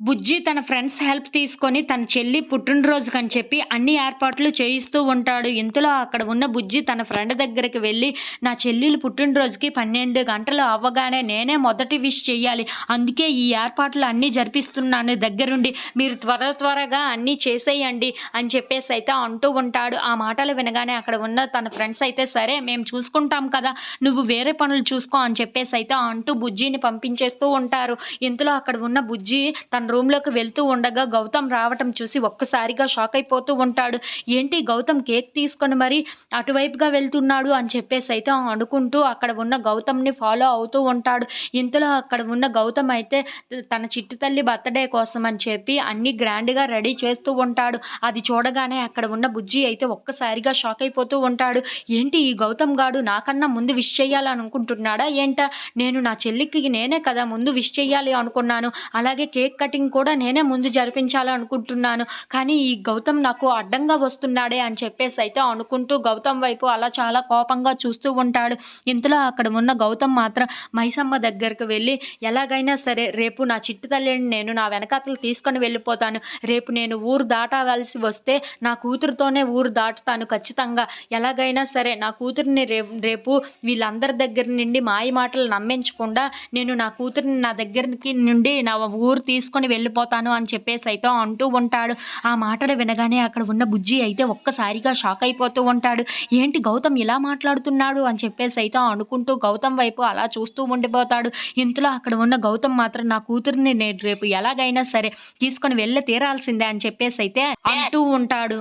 బుజ్జి తన friends help తీసుకొని తన చెల్లి పుట్టినరోజుకని చెప్పి అన్ని ఏర్పాట్లు చేయిస్తూ ఉంటాడు. ఇంతలో అక్కడ ఉన్న బుజ్జి తన ఫ్రెండ్ దగ్గరికి వెళ్ళి నా చెల్లెలు పుట్టినరోజుకి పన్నెండు గంటలు అవ్వగానే నేనే మొదటి విష్ చేయాలి అందుకే ఈ ఏర్పాట్లు అన్నీ జరిపిస్తున్నాను. దగ్గరుండి మీరు త్వర త్వరగా అన్నీ చేసేయండి అని చెప్పేసి అయితే అంటూ ఉంటాడు. ఆ మాటలు వినగానే అక్కడ ఉన్న తన ఫ్రెండ్స్ అయితే సరే మేము చూసుకుంటాం కదా. నువ్వు వేరే పనులు చూసుకో అని చెప్పేసి అయితే అంటూ బుజ్జిని పంపించేస్తూ ఉంటారు. ఇంతలో అక్కడ ఉన్న బుజ్జి తన రూమ్లోకి వెళ్తూ ఉండగా గౌతమ్ రావటం చూసి ఒక్కసారిగా షాక్ అయిపోతూ ఉంటాడు. ఏంటి గౌతమ్ కేక్ తీసుకొని మరి అటువైపుగా వెళ్తున్నాడు అని చెప్పేసి అయితే అనుకుంటూ అక్కడ ఉన్న గౌతమ్ని ఫాలో అవుతూ ఉంటాడు. ఇంతలో అక్కడ ఉన్న గౌతమ్ అయితే తన చిట్టు తల్లి బర్త్డే కోసం అని చెప్పి అన్ని గ్రాండ్గా రెడీ చేస్తూ ఉంటాడు. అది చూడగానే అక్కడ ఉన్న బుజ్జి అయితే ఒక్కసారిగా షాక్ అయిపోతూ ఉంటాడు. ఏంటి ఈ గౌతమ్ గాడు నాకన్నా ముందు విష్ చేయాలని అనుకుంటున్నాడా నేను నా చెల్లికి నేనే కదా ముందు విష్ చేయాలి అనుకున్నాను. అలాగే కేక్ కటింగ్ కూడా నేనే ముందు జరిపించాలనుకుంటున్నాను. కానీ ఈ గౌతమ్ నాకు అడ్డంగా వస్తున్నాడే అని చెప్పేసి అయితే అనుకుంటూ గౌతమ్ వైపు అలా చాలా కోపంగా చూస్తూ ఉంటాడు. ఇంతలో అక్కడ ఉన్న గౌతమ్ మాత్రం మైసమ్మ దగ్గరికి వెళ్ళి ఎలాగైనా సరే రేపు నా చిట్టు తల్లిని నేను నా వెనకాతలు తీసుకొని వెళ్ళిపోతాను. రేపు నేను ఊరు దాటవలసి వస్తే నా కూతురుతోనే ఊరు దాటుతాను ఖచ్చితంగా. ఎలాగైనా సరే నా కూతురిని రేపు రేపు వీళ్ళందరి దగ్గర నుండి మాయ మాటలు నమ్మించకుండా నేను నా కూతురిని నా దగ్గరికి నుండి నా ఊరు తీసుకొని తీసుకొని వెళ్ళిపోతాను అని చెప్పేసి అయితే అంటూ ఉంటాడు. ఆ మాటలు వినగానే అక్కడ ఉన్న బుజ్జి అయితే ఒక్కసారిగా షాక్ అయిపోతూ ఉంటాడు. ఏంటి గౌతమ్ ఇలా మాట్లాడుతున్నాడు అని చెప్పేసి అయితే అనుకుంటూ గౌతమ్ వైపు అలా చూస్తూ ఉండిపోతాడు. ఇంతలో అక్కడ ఉన్న గౌతమ్ మాత్రం నా కూతురిని నేను రేపు ఎలాగైనా సరే తీసుకొని వెళ్ళి తీరాల్సిందే అని చెప్పేసి అయితే అంటూ ఉంటాడు.